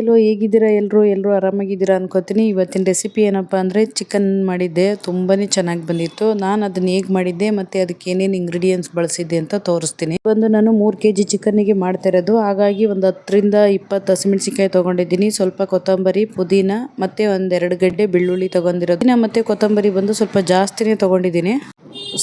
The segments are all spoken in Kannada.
ಎಲ್ಲೋ ಹೇಗಿದ್ದೀರಾ? ಎಲ್ಲರೂ ಎಲ್ಲರೂ ಆರಾಮಾಗಿದ್ದೀರಾ ಅನ್ಕೋತೀನಿ. ಇವತ್ತಿನ ರೆಸಿಪಿ ಏನಪ್ಪ ಅಂದರೆ ಚಿಕನ್ ಮಾಡಿದ್ದೆ. ತುಂಬಾ ಚೆನ್ನಾಗಿ ಬಂದಿತ್ತು. ನಾನು ಅದನ್ನ ಹೇಗೆ ಮಾಡಿದ್ದೆ ಮತ್ತು ಅದಕ್ಕೆ ಏನೇನು ಇಂಗ್ರೀಡಿಯೆಂಟ್ಸ್ ಬಳಸಿದ್ದೆ ಅಂತ ತೋರಿಸ್ತೀನಿ. ಒಂದು ನಾನು ಮೂರು ಕೆ ಜಿ ಚಿಕನ್ನಿಗೆ ಮಾಡ್ತಾ ಇರೋದು. ಹಾಗಾಗಿ ಒಂದು ಹತ್ತರಿಂದ ಇಪ್ಪತ್ತು ಹಸಿಮೆಣಸಿನ್ಕಾಯಿ ತೊಗೊಂಡಿದ್ದೀನಿ. ಸ್ವಲ್ಪ ಕೊತ್ತಂಬರಿ, ಪುದೀನ ಮತ್ತು ಒಂದೆರಡು ಗಡ್ಡೆ ಬೆಳ್ಳುಳ್ಳಿ ತೊಗೊಂಡಿರೋದು. ಮತ್ತು ಕೊತ್ತಂಬರಿ ಬಂದು ಸ್ವಲ್ಪ ಜಾಸ್ತಿನೇ ತೊಗೊಂಡಿದ್ದೀನಿ.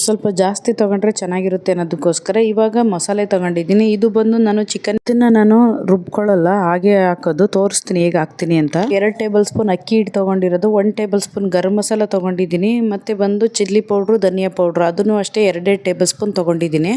ಸ್ವಲ್ಪ ಜಾಸ್ತಿ ತೊಗೊಂಡ್ರೆ ಚೆನ್ನಾಗಿರುತ್ತೆ ಅನ್ನೋದಕ್ಕೋಸ್ಕರ ಇವಾಗ ಮಸಾಲೆ ತೊಗೊಂಡಿದ್ದೀನಿ. ಇದು ಬಂದು ನಾನು ಚಿಕನ್ ಇದನ್ನ ನಾನು ರುಬ್ಕೊಳ್ಳಲ್ಲ, ಹಾಗೆ ಹಾಕೋದು. ತೋರಿಸ್ತೀನಿ ಹೇಗೆ ಹಾಕ್ತೀನಿ ಅಂತ. ಎರಡು ಟೇಬಲ್ ಸ್ಪೂನ್ ಅಕ್ಕಿ ಹಿಟ್ಟು ತೊಗೊಂಡಿರೋದು one table spoon garam masala ತೊಗೊಂಡಿದ್ದೀನಿ. ಮತ್ತು ಬಂದು ಚಿಲ್ಲಿ ಪೌಡ್ರು ಧನಿಯಾ ಪೌಡ್ರು ಅದನ್ನು ಅಷ್ಟೇ ಎರಡೆರಡು ಟೇಬಲ್ ಸ್ಪೂನ್ ತೊಗೊಂಡಿದ್ದೀನಿ.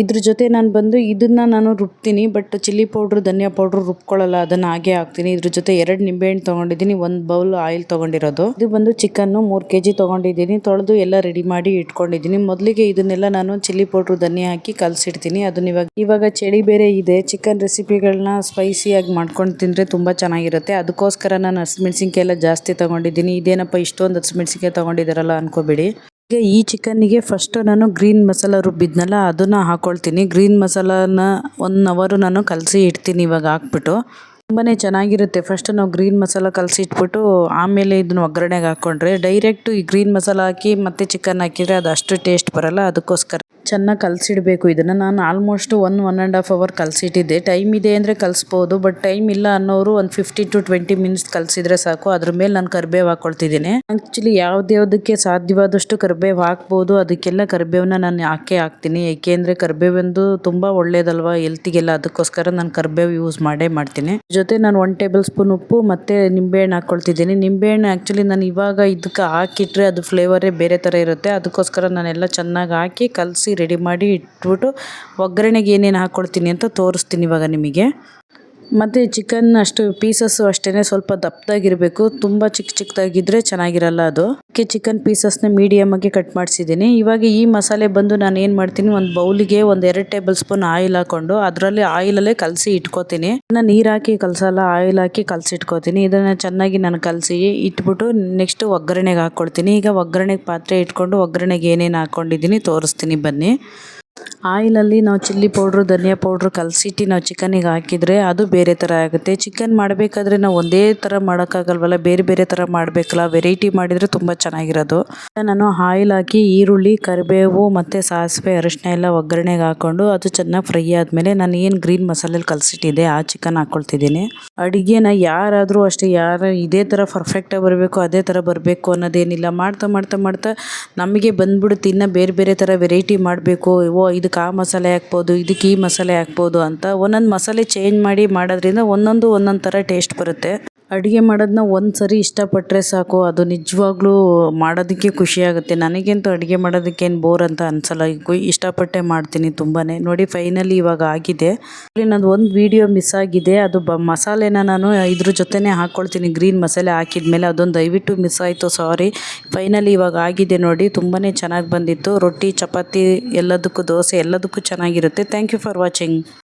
ಇದ್ರ ಜೊತೆ ನಾನು ಬಂದು ಇದನ್ನ ನಾನು ರುಬ್ತೀನಿ ಬಟ್ ಚಿಲ್ಲಿ ಪೌಡ್ರ್ ಧನಿಯಾ ಪೌಡ್ರ್ ರುಬ್ಕೊಳ್ಳಲ್ಲ, ಅದನ್ನು ಹಾಗೆ ಹಾಕ್ತೀನಿ. ಇದ್ರ ಜೊತೆ ಎರಡು ನಿಂಬೆಹಣ್ಣು ತೊಗೊಂಡಿದ್ದೀನಿ, ಒಂದು ಬೌಲ್ ಆಯಿಲ್ ತೊಗೊಂಡಿರೋದು. ಇದು ಬಂದು ಚಿಕನ್ನು ಮೂರು ಕೆ ಜಿ ತೊಗೊಂಡಿದ್ದೀನಿ, ತೊಳೆದು ಎಲ್ಲ ರೆಡಿ ಮಾಡಿ ಇಟ್ಕೊಂಡಿದ್ದೀನಿ. ಮೊದಲಿಗೆ ಇದನ್ನೆಲ್ಲ ನಾನು ಚಿಲ್ಲಿ ಪೌಡ್ರ್ ಧನಿಯಾ ಹಾಕಿ ಕಲಸಿಡ್ತೀನಿ. ಅದನ್ನ ಇವಾಗ ಇವಾಗ ಚಳಿ ಬೇರೆ ಇದೆ. ಚಿಕನ್ ರೆಸಿಪಿಗಳನ್ನ ಸ್ಪೈಸಿಯಾಗಿ ಮಾಡ್ಕೊಂಡು ತಿಂದರೆ ತುಂಬ ಚೆನ್ನಾಗಿರುತ್ತೆ. ಅದಕ್ಕೋಸ್ಕರ ನಾನು ಹಸಿಮೆಣ್ಸಿನ್ಕಾಯಿ ಎಲ್ಲ ಜಾಸ್ತಿ ತೊಗೊಂಡಿದ್ದೀನಿ. ಇದೇನಪ್ಪ ಇಷ್ಟೊಂದು ಹಸಿಮೆಣ್ಸಿನ್ಕಾಯಿ ತೊಗೊಂಡಿದ್ದಾರಲ್ಲ ಅನ್ಕೋಬೇಡಿ. ಈಗ ಈ ಚಿಕನ್ನಿಗೆ ಫಸ್ಟು ನಾನು ಗ್ರೀನ್ ಮಸಾಲ ರುಬ್ಬಿದ್ನಲ್ಲ, ಅದನ್ನು ಹಾಕ್ಕೊಳ್ತೀನಿ ಗ್ರೀನ್ ಮಸಾಲಾನ ಒನ್ ಅವರು ನಾನು ಕಲಸಿ ಇಡ್ತೀನಿ ಇವಾಗ ಹಾಕ್ಬಿಟ್ಟು. ತುಂಬಾ ಚೆನ್ನಾಗಿರುತ್ತೆ. ಫಸ್ಟ್ ನಾವು ಗ್ರೀನ್ ಮಸಾಲ ಕಲಸಿ ಇಟ್ಬಿಟ್ಟು, ಆಮೇಲೆ ಇದನ್ನ ಒಗ್ಗರಣೆಗೆ ಹಾಕ್ಕೊಂಡ್ರೆ ಡೈರೆಕ್ಟು ಈ ಗ್ರೀನ್ ಮಸಾಲ ಹಾಕಿ ಮತ್ತು ಚಿಕನ್ ಹಾಕಿದರೆ ಅದು ಅಷ್ಟು ಟೇಸ್ಟ್ ಬರಲ್ಲ, ಅದಕ್ಕೋಸ್ಕರ. ಚೆನ್ನಾಗಿ ಕಲಸಿಡಬೇಕು. ಇದನ್ನು ನಾನು almost one one and half hour ಕಲಸಿಟ್ಟಿದ್ದೆ. Time ಇದೆ ಅಂದರೆ ಕಲಿಸ್ಬೋದು ಬಟ್ ಟೈಮ್ ಇಲ್ಲ ಅನ್ನೋರು ಒಂದು ಫಿಫ್ಟಿ ಟು ಟ್ವೆಂಟಿ ಮಿನಿಟ್ಸ್ ಕಲಸಿದ್ರೆ ಸಾಕು. ಅದ್ರ ಮೇಲೆ ನಾನು ಕರಿಬೇವು ಹಾಕ್ಕೊಳ್ತಿದ್ದೀನಿ ಆ್ಯಕ್ಚುಲಿ ಯಾವ್ದ್ಯಾವ್ದಕ್ಕೆ ಸಾಧ್ಯವಾದಷ್ಟು ಕರಿಬೇವು ಹಾಕ್ಬೋದು, ಅದಕ್ಕೆಲ್ಲ ಕರಿಬೇವನ್ನ ನಾನು ಹಾಕೇ ಹಾಕ್ತೀನಿ? ಏಕೆಂದರೆ ಕರಿಬೇವಂದು ತುಂಬ ಒಳ್ಳೇದಲ್ವಾ? ಹೆಲ್ತಿಗೆಲ್ಲ ಅದಕ್ಕೋಸ್ಕರ ನಾನು ಕರಿಬೇವು ಯೂಸ್ ಮಾಡೇ ಮಾಡ್ತೀನಿ. ಜೊತೆ ನಾನು ಒನ್ ಟೇಬಲ್ ಸ್ಪೂನ್ ಉಪ್ಪು ಮತ್ತು ನಿಂಬೆಹಣ್ಣು ಹಾಕ್ಕೊಳ್ತಿದ್ದೀನಿ ನಿಂಬೆಹಣ್ಣು ಆ್ಯಕ್ಚುಲಿ ನಾನು ಇವಾಗ ಇದಕ್ಕೆ ಹಾಕಿಟ್ರೆ ಅದು ಫ್ಲೇವರೇ ಬೇರೆ ಥರ ಇರುತ್ತೆ. ಅದಕ್ಕೋಸ್ಕರ ನಾನೆಲ್ಲ ಚೆನ್ನಾಗಿ ಹಾಕಿ ಕಲಸಿ ರೆಡಿ ಮಾಡಿ ಇಟ್ಬಿಟ್ಟು ಒಗ್ಗರಣೆಗೆ ಏನೇನು ಹಾಕ್ಕೊಳ್ತೀನಿ ಅಂತ ತೋರಿಸ್ತೀನಿ ಇವಾಗ ನಿಮಗೆ. ಮತ್ತು ಚಿಕನ್ ಅಷ್ಟು ಪೀಸಸ್ಸು ಅಷ್ಟೇ ಸ್ವಲ್ಪ ದಪ್ಪದಾಗಿರಬೇಕು ತುಂಬ ಚಿಕ್ಕ ಚಿಕ್ಕದಾಗಿದ್ದರೆ ಚೆನ್ನಾಗಿರಲ್ಲ ಅದು. ಅದಕ್ಕೆ ಚಿಕನ್ ಪೀಸಸ್ನ ಮೀಡಿಯಮಾಗಿ ಕಟ್ ಮಾಡಿಸಿದ್ದೀನಿ. ಇವಾಗ ಈ ಮಸಾಲೆ ಬಂದು ನಾನು ಏನು ಮಾಡ್ತೀನಿ, ಒಂದು ಬೌಲಿಗೆ ಒಂದು ಎರಡು ಟೇಬಲ್ ಸ್ಪೂನ್ ಆಯಿಲ್ ಹಾಕ್ಕೊಂಡು ಅದರಲ್ಲಿ ಆಯಿಲಲ್ಲೇ ಕಲಸಿ ಇಟ್ಕೋತೀನಿ. ನಾನು ನೀರು ಹಾಕಿ ಕಲಸಲ್ಲ ಆಯಿಲ್ ಹಾಕಿ ಕಲಸಿ ಇಟ್ಕೋತೀನಿ. ಇದನ್ನು ಚೆನ್ನಾಗಿ ನಾನು ಕಲಸಿ ಇಟ್ಬಿಟ್ಟು ನೆಕ್ಸ್ಟ್ ಒಗ್ಗರಣೆಗೆ ಹಾಕ್ಕೊಳ್ತೀನಿ ಈಗ ಒಗ್ಗರಣೆಗೆ ಪಾತ್ರೆ ಇಟ್ಕೊಂಡು ಒಗ್ಗರಣೆಗೆ ಏನೇನು ಹಾಕ್ಕೊಂಡಿದ್ದೀನಿ ತೋರಿಸ್ತೀನಿ ಬನ್ನಿ. ಆಯಿಲಲ್ಲಿ ನಾವು ಚಿಲ್ಲಿ ಪೌಡ್ರು, ಧನಿಯಾ ಪೌಡ್ರು ಕಲಸಿಟ್ಟು ನಾವು ಚಿಕನಿಗೆ ಹಾಕಿದರೆ ಅದು ಬೇರೆ ಥರ ಆಗುತ್ತೆ. ಚಿಕನ್ ಮಾಡಬೇಕಾದ್ರೆ ನಾವು ಒಂದೇ ಥರ ಮಾಡೋಕ್ಕಾಗಲ್ವಲ್ಲ, ಬೇರೆ ಬೇರೆ ಥರ ಮಾಡಬೇಕಲ್ಲ, ವೆರೈಟಿ ಮಾಡಿದರೆ ತುಂಬ ಚೆನ್ನಾಗಿರೋದು. ನಾನು ಆಯಿಲ್ ಹಾಕಿ ಈರುಳ್ಳಿ, ಕರಿಬೇವು ಮತ್ತು ಸಾಸಿವೆ ಅರಿಶಿನ ಎಲ್ಲ ಒಗ್ಗರಣೆಗೆ ಹಾಕ್ಕೊಂಡು ಅದು ಚೆನ್ನಾಗಿ ಫ್ರೈ ಆದಮೇಲೆ ನಾನು ಏನು ಗ್ರೀನ್ ಮಸಾಲೆಲಿ ಕಲಸಿಟ್ಟಿದ್ದೆ, ಆ ಚಿಕನ್ ಹಾಕ್ಕೊಳ್ತಿದ್ದೀನಿ. ಅಡುಗೆನ ಯಾರಾದರೂ ಅಷ್ಟೇ, ಯಾರು ಇದೇ ಥರ ಪರ್ಫೆಕ್ಟಾಗಿ ಬರಬೇಕು, ಅದೇ ಥರ ಬರಬೇಕು ಅನ್ನೋದೇನಿಲ್ಲ. ಮಾಡ್ತಾ ಮಾಡ್ತಾ ಮಾಡ್ತಾ ನಮಗೆ ಬಂದ್ಬಿಡುತ್ತೆ ಇನ್ನು ಬೇರೆ ಬೇರೆ ಥರ ವೆರೈಟಿ ಮಾಡಬೇಕು, ಓ ಇದಕ್ಕೆ ಆ ಮಸಾಲೆ ಹಾಕ್ಬೋದು, ಇದಕ್ಕೆ ಈ ಮಸಾಲೆ ಹಾಕ್ಬೋದು ಅಂತ ಒಂದೊಂದು ಮಸಾಲೆ ಚೇಂಜ್ ಮಾಡಿ ಮಾಡೋದ್ರಿಂದ ಒಂದೊಂದು ಒಂದೊಂದು ಥರ ಟೇಸ್ಟ್ ಬರುತ್ತೆ. ಅಡುಗೆ ಮಾಡೋದನ್ನ ಒಂದು ಸರಿ ಇಷ್ಟಪಟ್ಟರೆ ಸಾಕು. ಅದು ನಿಜವಾಗ್ಲೂ ಮಾಡೋದಕ್ಕೆ ಖುಷಿಯಾಗುತ್ತೆ ನನಗಂತೂ ಅಡುಗೆ ಮಾಡೋದಕ್ಕೇನು ಬೋರ್ ಅಂತ ಅನಿಸಲ್ಲ. ಇಷ್ಟಪಟ್ಟೆ ಮಾಡ್ತೀನಿ ತುಂಬಾ ನೋಡಿ ಫೈನಲಿ ಇವಾಗ ಆಗಿದೆ. ಅಲ್ಲಿ ನಂದು ಒಂದು ವೀಡಿಯೋ ಮಿಸ್ ಆಗಿದೆ. ಅದು ಬ ಮಸಾಲೆನ ನಾನು ಇದ್ರ ಜೊತೆನೇ ಹಾಕ್ಕೊಳ್ತೀನಿ ಗ್ರೀನ್ ಮಸಾಲೆ ಹಾಕಿದ ಮೇಲೆ ಅದೊಂದು ದಯವಿಟ್ಟು ಮಿಸ್ ಆಯಿತು. ಸಾರಿ ಫೈನಲಿ ಇವಾಗ ಆಗಿದೆ ನೋಡಿ. ತುಂಬಾ ಚೆನ್ನಾಗಿ ಬಂದಿತ್ತು. ರೊಟ್ಟಿ, ಚಪಾತಿ ಎಲ್ಲದಕ್ಕೂ, ದೋಸೆ ಎಲ್ಲದಕ್ಕೂ ಚೆನ್ನಾಗಿರುತ್ತೆ. Thank you for watching